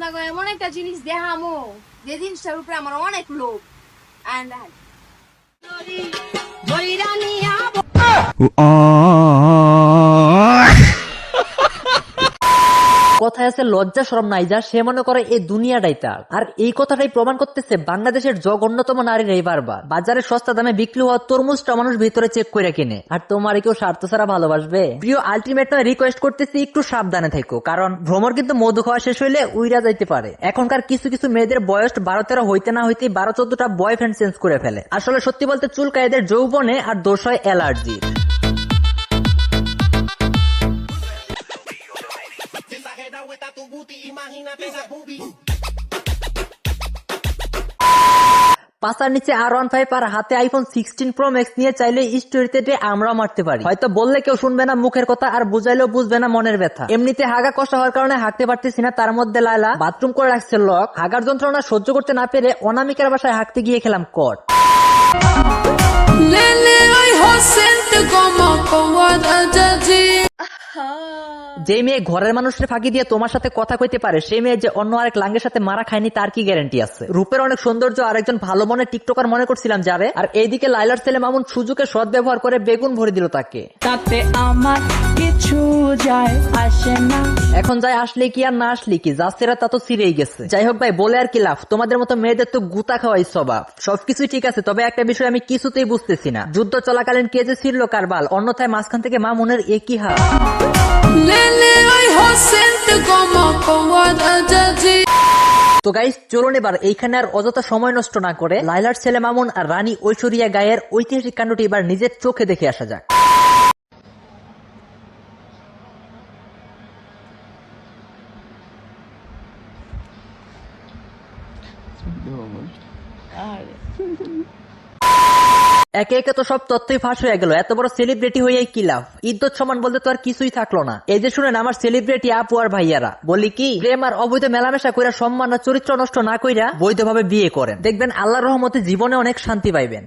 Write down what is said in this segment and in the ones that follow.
আপনাকে এমন একটা জিনিস দেখামো যে জিনিসটার উপরে আমার অনেক লোক অ্যান্ড কথায় আছে, লজ্জা শরম নাই যা, সে মনে করে এই দুনিয়াটাই তার। আর এই কথাটাই প্রমাণ করতেছে বাংলাদেশের জঘন্যতম নারীর এই বারবার। বাজারে সস্তা দামে বিক্রি হওয়া তরমুজটা মানুষ ভিতরে চেক করে কিনে। আর তোমার কেউ স্বার্থ ছাড়া ভালোবাসবে? প্রিয় আলটিমেট রিকোয়েস্ট করতেছি, একটু সাবধানে থেকো। কারণ ভ্রমণ কিন্তু মধু খাওয়া শেষ হইলে উইরা যাইতে পারে। এখনকার কিছু কিছু মেয়েদের বয়স বারো তেরো হইতে না হইতে বারো, চোদ্দটা বয়ফ্রেন্ড চেঞ্জ করে ফেলে। আসলে সত্যি বলতে চুলকায়েদের যৌবনে আর দোষ হয় অ্যালার্জি পাশার নিচে আর ওয়ান ফাইভ আর হাতে আইফোন সিক্সটিন প্রো ম্যাক্স নিয়ে চাইলে স্টোরিতে ডে আমরাও মারতে পারি। হয়তো বললে কেউ শুনবে না মুখের কথা আর বুঝাইলেও বুঝবে না মনের ব্যথা। এমনিতে হাগা কষ্ট হওয়ার কারণে হাঁকতে পারতেছি না তার মধ্যে লাইলা বাথরুম করে রাখছে লক হাগার যন্ত্রণা সহ্য করতে না পেরে অনামিকার বাসায় হাঁকতে গিয়ে খেলাম কট যে মেয়ে ঘরের মানুষের ফাঁকি দিয়ে তোমার সাথে কথা কইতে পারে সেই মেয়ে যে অন্য আরেক লাঙ্গের সাথে মারা খায়নি তার কি গ্যারান্টি আছে? রূপের অনেক সৌন্দর্য আরেকজন ভালো মনে টিকটকার মনে করছিলাম যারে আর এইদিকে লাইলার ছেলে মামুন সুযোগে সৎ ব্যবহার করে বেগুন ভরে দিল তাকে। তাতে আমার কিছু যায় আসে না। এখন যাই আসলে কি আর না আসলে কি যা সেরা তা তো ছিঁড়েই গেছে। যাই হোক ভাই বলে আর কি লাভ? তোমাদের মতো মেয়েদের তো গুতা খাওয়াই স্বভাব। সবকিছুই ঠিক আছে তবে একটা বিষয় আমি কিছুতেই বুঝতেছি না। যুদ্ধ চলাকালীন কে যে ছিড়লো কারবাল অন্যথায় মাঝখান থেকে মামুনের একই হাত তো গাইস চলুন এবার এইখানে আর অযথা সময় নষ্ট না করে লাইলার ছেলে মামুন আর রানী ঐশ্বরিয়া গায়ের ঐতিহাসিক কাণ্ডটি এবার নিজের চোখে দেখে আসা যাক। একে একে তো সব তথ্যই ফাঁস হয়ে গেল। এত বড় সেলিব্রিটি হয়ে কি লাভ? ইদ্যত সমান বলতে তো আর কিছুই থাকল না। এই যে শুনেন, আমার সেলিব্রিটি আপু আর ভাইয়ারা, বলি কি, প্রেম আর অবৈধ মেলামেশা কইরা সম্মান আর চরিত্র নষ্ট না কইরা বৈধভাবে বিয়ে করেন। দেখবেন আল্লাহর রহমতে জীবনে অনেক শান্তি পাইবেন।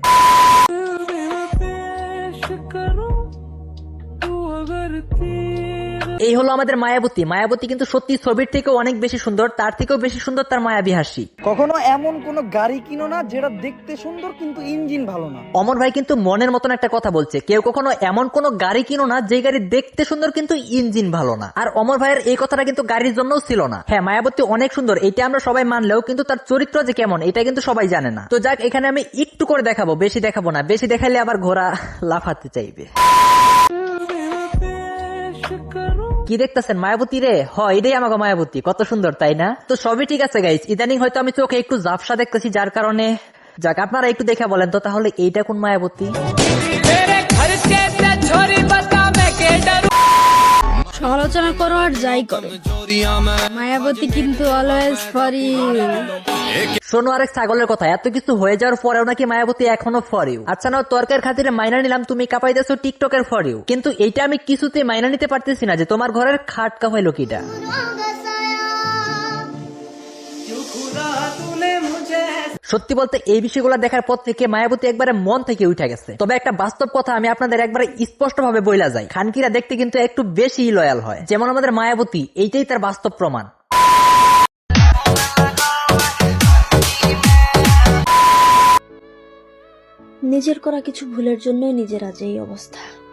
এই হলো আমাদের মায়াবতী। মায়াবতী কিন্তু সত্যি ছবির থেকেও অনেক বেশি সুন্দর তার থেকেও বেশি সুন্দর তার মায়াবী হাসি। কখনো এমন কোন গাড়ি কিনো না যেটা দেখতে সুন্দর কিন্তু ইঞ্জিন ভালো না। অমর ভাই কিন্তু মনের মতন একটা কথা বলছে কেউ কখনো এমন কোন গাড়ি কিনো না যে গাড়ি দেখতে সুন্দর কিন্তু ইঞ্জিন ভালো না। আর অমর ভাইয়ের এই কথাটা কিন্তু গাড়ির জন্যও ছিল না। হ্যাঁ মায়াবতী অনেক সুন্দর এটা আমরা সবাই মানলেও কিন্তু তার চরিত্র যে কেমন এটা কিন্তু সবাই জানে না। তো যাক এখানে আমি একটু করে দেখাবো বেশি দেখাবো না বেশি দেখালে আবার ঘোড়া লাফাতে চাইবে। কি দেখতেছেন? মায়াবতী রে? হ এটাই আমাকে মায়াবতী, কত সুন্দর, তাই না? তো সবই ঠিক আছে গাইজ ইদানিং হয়তো আমি চোখে একটু জাফসা দেখতেছি, যার কারণে যাক, আপনারা একটু দেখে বলেন তো, তাহলে এইটা কোন মায়াবতী? সমালোচনা করো আর যাই করো। মায়াবতী কিন্তু অলওয়েজ ফর শোনো আরেক ছাগলের কথা, এত কিছু হয়ে যাওয়ার পরেও নাকি মায়াবতী এখনও ফর ইউ আচ্ছা না তর্কের খাতিরে মাইনা নিলাম, তুমি কাপাইতেছো টিকটকের ফর ইউ কিন্তু এইটা আমি কিছুতে মাইনা নিতে পারতেছি না যে তোমার ঘরের খাট কাপাইলো কিটা। সত্যি বলতে এই বিষয়গুলো দেখার পর থেকে মায়াবতী একবারে মন থেকে উঠে গেছে। তবে একটা বাস্তব কথা আমি আপনাদের একবারে স্পষ্ট ভাবে বইলা যাই। খানকিরা দেখতে কিন্তু একটু বেশি লয়াল হয়। যেমন আমাদের মায়াবতী, এইটাই তার বাস্তব প্রমাণ। নিজের করা কিছু ভুলের জন্যই নিজের আজ এই অবস্থা।